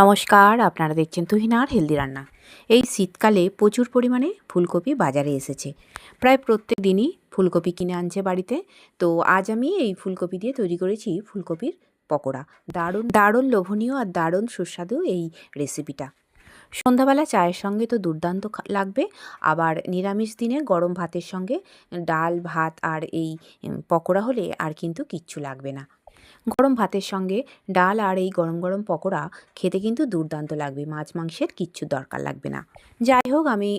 নমস্কার, আপনারা দেখছেন তুহিনার হেলদি রান্না। এই শীতকালে প্রচুর পরিমাণে ফুলকপি বাজারে এসেছে। প্রায় প্রত্যেক দিনই ফুলকপি কিনে আনছে বাড়িতে। তো আজ আমি এই ফুলকপি দিয়ে তৈরি করেছি ফুলকপির পকোড়া। দারুণ দারুণ লোভনীয় আর দারুণ সুস্বাদু এই রেসিপিটা। সন্ধ্যাবেলা চায়ের সঙ্গে তো দুর্দান্ত লাগবে। আবার নিরামিষ দিনে গরম ভাতের সঙ্গে ডাল, ভাত আর এই পকোড়া হলে আর কিন্তু কিচ্ছু লাগবে না। গরম ভাতের সঙ্গে ডাল আর এই গরম গরম পকোড়া খেতে কিন্তু দুর্দান্ত লাগবে। মাছ মাংসের কিচ্ছু দরকার লাগবে না। যাই হোক, আমি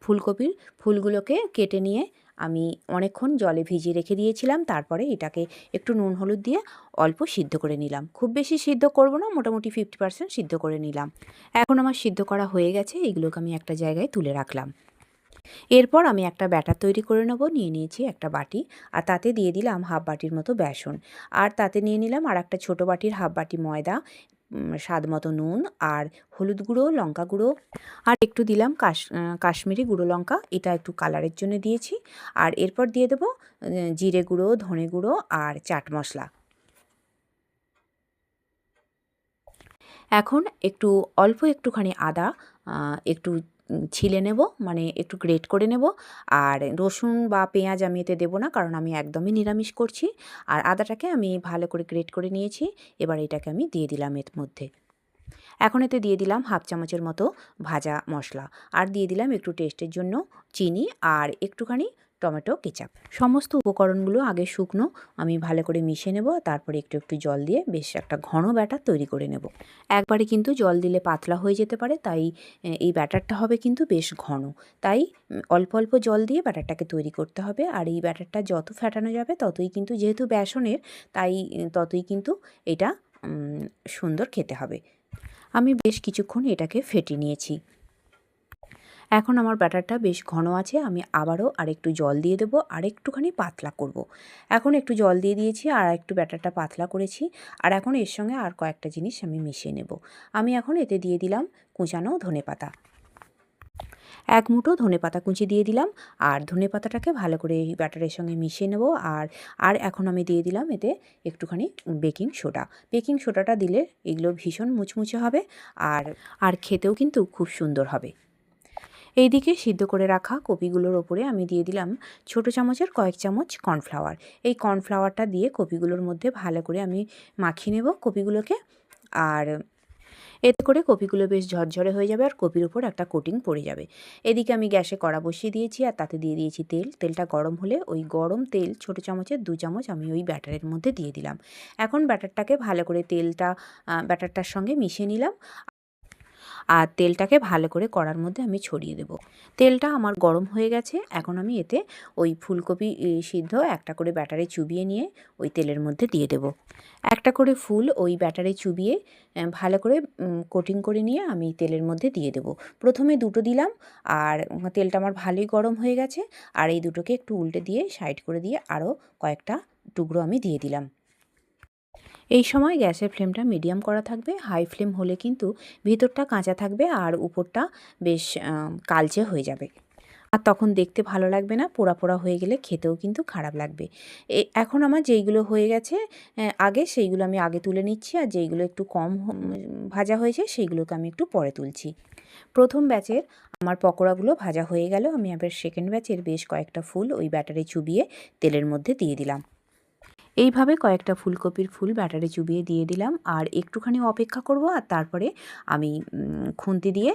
ফুলকপির ফুলগুলোকে কেটে নিয়ে আমি অনেকক্ষণ জলে ভিজিয়ে রেখে দিয়েছিলাম। তারপরে এটাকে একটু নুন হলুদ দিয়ে অল্প সিদ্ধ করে নিলাম। খুব বেশি সিদ্ধ করব না, মোটামুটি ফিফটি পার্সেন্ট সিদ্ধ করে নিলাম। এখন আমার সিদ্ধ করা হয়ে গেছে। এগুলোকে আমি একটা জায়গায় তুলে রাখলাম। এরপর আমি একটা ব্যাটার তৈরি করে নেব, নিয়ে নিয়েছি একটা বাটি, আর তাতে দিয়ে দিলাম হাফ বাটির মতো বেসন। আর তাতে নিয়ে নিলাম আর একটা ছোটো বাটির হাফ বাটি ময়দা স্বাদ মতো নুন আর হলুদ গুঁড়ো, লঙ্কা গুঁড়ো। আর একটু দিলাম কাশ কাশ্মীরি গুঁড়ো লঙ্কা, এটা একটু কালারের জন্য দিয়েছি। আর এরপর দিয়ে দেবো জিরে গুঁড়ো, ধনে গুঁড়ো আর চাট মশলা। এখন একটু, অল্প একটুখানি আদা একটু ছিলে নেব মানে একটু গ্রেট করে নেব। আর রসুন বা পেঁয়াজ আমি এতে দেবো না, কারণ আমি একদমই নিরামিষ করছি। আর আদাটাকে আমি ভালো করে গ্রেট করে নিয়েছি, এবার এটাকে আমি দিয়ে দিলাম এর মধ্যে। এখন এতে দিয়ে দিলাম হাফ চামচের মতো ভাজা মশলা। আর দিয়ে দিলাম একটু টেস্টের জন্য চিনি, আর একটুখানি টমেটো, কেচাপ। সমস্ত উপকরণগুলো আগে শুকনো, আমি ভালো করে মিশিয়ে নেব, তারপরে একটু একটু জল দিয়ে বেশ একটা ঘন ব্যাটার তৈরি করে নেব। একবারে কিন্তু জল দিলে পাতলা হয়ে যেতে পারে, তাই এই ব্যাটারটা হবে কিন্তু বেশ ঘন। তাই অল্প অল্প জল দিয়ে ব্যাটারটাকে তৈরি করতে হবে, আর এই ব্যাটারটা যত ফ্যাটানো যাবে, ততই কিন্তু, যেহেতু বেসনের, তাই ততই কিন্তু এটা সুন্দর খেতে হবে। আমি বেশ কিছুক্ষণ এটাকে ফেটে নিয়েছি। এখন আমার ব্যাটারটা বেশ ঘন আছে, আমি আবারও আরেকটু জল দিয়ে দেবো, আর একটুখানি পাতলা করব। এখন একটু জল দিয়ে দিয়েছি, আর একটু ব্যাটারটা পাতলা করেছি, আর এখন এর সঙ্গে আর কয়েকটা জিনিস আমি মিশিয়ে নেব। আমি এখন এতে দিয়ে দিলাম কুচানো ধনেপাতা এক মুঠো ধনেপাতা কুচি দিয়ে দিলাম, আর ধনেপাতাটাকে ভালো করে ব্যাটারের সঙ্গে মিশিয়ে নেব, আর আর এখন আমি দিয়ে দিলাম এতে একটুখানি বেকিং সোডা। বেকিং সোডাটা দিলে এগুলো ভীষণ মুচমুচে হবে, আর আর খেতেও কিন্তু খুব সুন্দর হবে। এইদিকে সিদ্ধ করে রাখা কপিগুলোর ওপরে আমি দিয়ে দিলাম ছোট চামচের কয়েক চামচ কর্নফ্লাওয়ার। এই কর্নফ্লাওয়ারটা দিয়ে কপিগুলোর মধ্যে ভালো করে আমি মাখিয়ে নেব কপিগুলোকে। আর এতে করে কপিগুলো বেশ ঝরঝরে হয়ে যাবে আর কপির উপর একটা কোটিং পড়ে যাবে। এদিকে আমি গ্যাসে কড়া বসিয়ে দিয়েছি আর তাতে দিয়ে দিয়েছি তেল। তেলটা গরম হলে ওই গরম তেল ছোট চামচের দু চামচ আমি ওই ব্যাটারের মধ্যে দিয়ে দিলাম। এখন ব্যাটারটাকে ভালো করে তেলটা ব্যাটারটার সঙ্গে মিশিয়ে নিলাম। আর তেলটাকে ভালো করে কড়ার মধ্যে আমি ছড়িয়ে দেব। তেলটা আমার গরম হয়ে গেছে, এখন আমি এতে ওই ফুলকপি সিদ্ধ একটা করে ব্যাটারে চুবিয়ে নিয়ে ওই তেলের মধ্যে দিয়ে দেব। একটা করে ফুল ওই ব্যাটারে চুবিয়ে ভালো করে কোটিং করে নিয়ে আমি তেলের মধ্যে দিয়ে দেব। প্রথমে দুটো দিলাম আর তেলটা আমার ভালোই গরম হয়ে গেছে আর এই দুটোকে একটু উল্টে দিয়ে সাইড করে দিয়ে আরও কয়েকটা টুকরো আমি দিয়ে দিলাম। এই সময় গ্যাসের ফ্লেমটা মিডিয়াম করা থাকবে। হাই ফ্লেম হলে কিন্তু ভিতরটা কাঁচা থাকবে আর উপরটা বেশ কালচে হয়ে যাবে। আর তখন দেখতে ভালো লাগবে না, পোড়া পোড়া হয়ে গেলে খেতেও কিন্তু খারাপ লাগবে। এখন আমার যেইগুলো হয়ে গেছে আগে সেইগুলো আমি আগে তুলে নিচ্ছি আর যেইগুলো একটু কম ভাজা হয়েছে সেইগুলোকে আমি একটু পরে তুলছি। প্রথম ব্যাচের আমার পকোড়াগুলো ভাজা হয়ে গেল। আমি আবার সেকেন্ড ব্যাচের বেশ কয়েকটা ফুল ওই ব্যাটারে চুবিয়ে তেলের মধ্যে দিয়ে দিলাম। এইভাবে কয়েকটা ফুলকপির ফুল ব্যাটারে চুবিয়ে দিয়ে দিলাম আর একটুখানি অপেক্ষা করব আর তারপরে আমি খুন্তি দিয়ে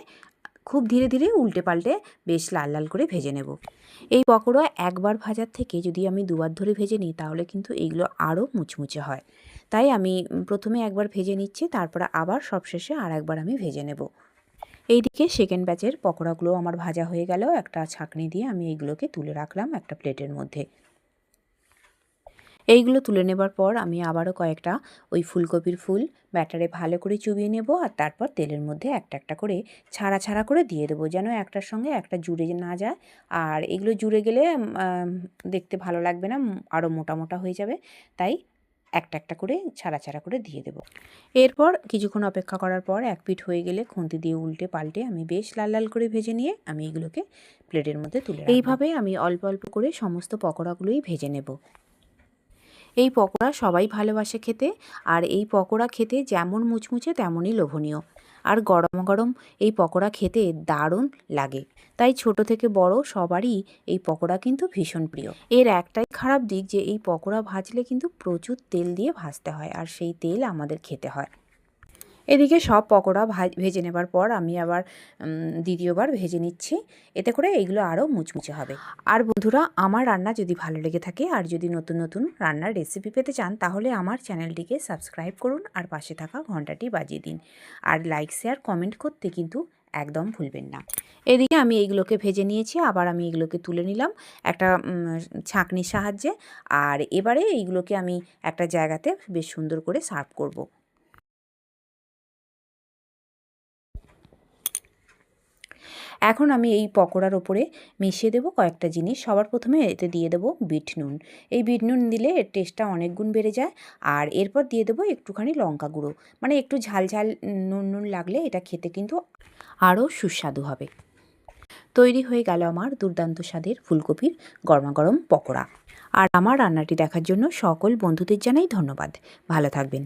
খুব ধীরে ধীরে উল্টে পাল্টে বেশ লাল লাল করে ভেজে নেব। এই পকোড়া একবার ভাজার থেকে যদি আমি দুবার ধরে ভেজে নিই তাহলে কিন্তু এইগুলো আরও মুচমুচে হয়। তাই আমি প্রথমে একবার ভেজে নিচ্ছি, তারপরে আবার সবশেষে আর একবার আমি ভেজে নেব। এইদিকে সেকেন্ড ব্যাচের পকোড়াগুলো আমার ভাজা হয়ে গেল, একটা ছাঁকনি দিয়ে আমি এইগুলোকে তুলে রাখলাম একটা প্লেটের মধ্যে। এইগুলো তুলে নেবার পর আমি আবারও কয়েকটা ওই ফুলকপির ফুল ব্যাটারে ভালো করে চুবিয়ে নেব আর তারপর তেলের মধ্যে একটা একটা করে ছাড়া ছাড়া করে দিয়ে দেবো যেন একটার সঙ্গে একটা জুড়ে না যায়। আর এগুলো জুড়ে গেলে দেখতে ভালো লাগবে না আরও মোটা মোটা হয়ে যাবে। তাই একটা একটা করে ছাড়া ছাড়া করে দিয়ে দেবো। এরপর কিছুক্ষণ অপেক্ষা করার পর এক পিঠ হয়ে গেলে খুন্তি দিয়ে উল্টে পাল্টে আমি বেশ লাল লাল করে ভেজে নিয়ে আমি এগুলোকে প্লেটের মধ্যে তুলে এইভাবে আমি অল্প অল্প করে সমস্ত পকোড়াগুলোই ভেজে নেব। এই পকোড়া সবাই ভালোবাসে খেতে, আর এই পকোড়া খেতে যেমন মুচমুচে তেমনই লোভনীয়। আর গরম গরম এই পকোড়া খেতে দারুণ লাগে। তাই ছোট থেকে বড় সবারই এই পকোড়া কিন্তু ভীষণ প্রিয়। এর একটাই খারাপ দিক যে এই পকোড়া ভাজলে কিন্তু প্রচুর তেল দিয়ে ভাজতে হয়, আর সেই তেল আমাদের খেতে হয়। এদিকে সব পকোড়া ভাজ- নেবার পর আমি আবার দ্বিতীয়বার ভেজে নিচ্ছি। এতে করে এইগুলো আরও মুচমুচে হবে। আর বন্ধুরা, আমার রান্না যদি ভালো লেগে থাকে আর যদি নতুন নতুন রান্নার রেসিপি পেতে চান, তাহলে আমার চ্যানেলটিকে সাবস্ক্রাইব করুন আর পাশে থাকা ঘন্টাটি বাজিয়ে দিন। আর লাইক শেয়ার কমেন্ট করতে কিন্তু একদম ভুলবেন না। এদিকে আমি এইগুলোকে ভেজে নিয়েছি, আবার আমি এগুলোকে তুলে নিলাম একটা ছাঁকনির সাহায্যে। আর এবারে এইগুলোকে আমি একটা জায়গাতে বেশ সুন্দর করে সার্ভ করব। এখন আমি এই পকোড়ার ওপরে মিশিয়ে দেবো কয়েকটা জিনিস। সবার প্রথমে এতে দিয়ে দেবো বিট নুন। এই বিট নুন দিলে এর টেস্টটা অনেক গুণ বেড়ে যায়। আর এরপর দিয়ে দেবো একটুখানি লঙ্কা গুঁড়ো। মানে একটু ঝাল ঝাল নুন নুন লাগলে এটা খেতে কিন্তু আরও সুস্বাদু হবে। তৈরি হয়ে গেল আমার দুর্দান্ত স্বাদের ফুলকপির গরমাগরম পকোড়া। আর আমার রান্নাটি দেখার জন্য সকল বন্ধুদের জানাই ধন্যবাদ। ভালো থাকবেন।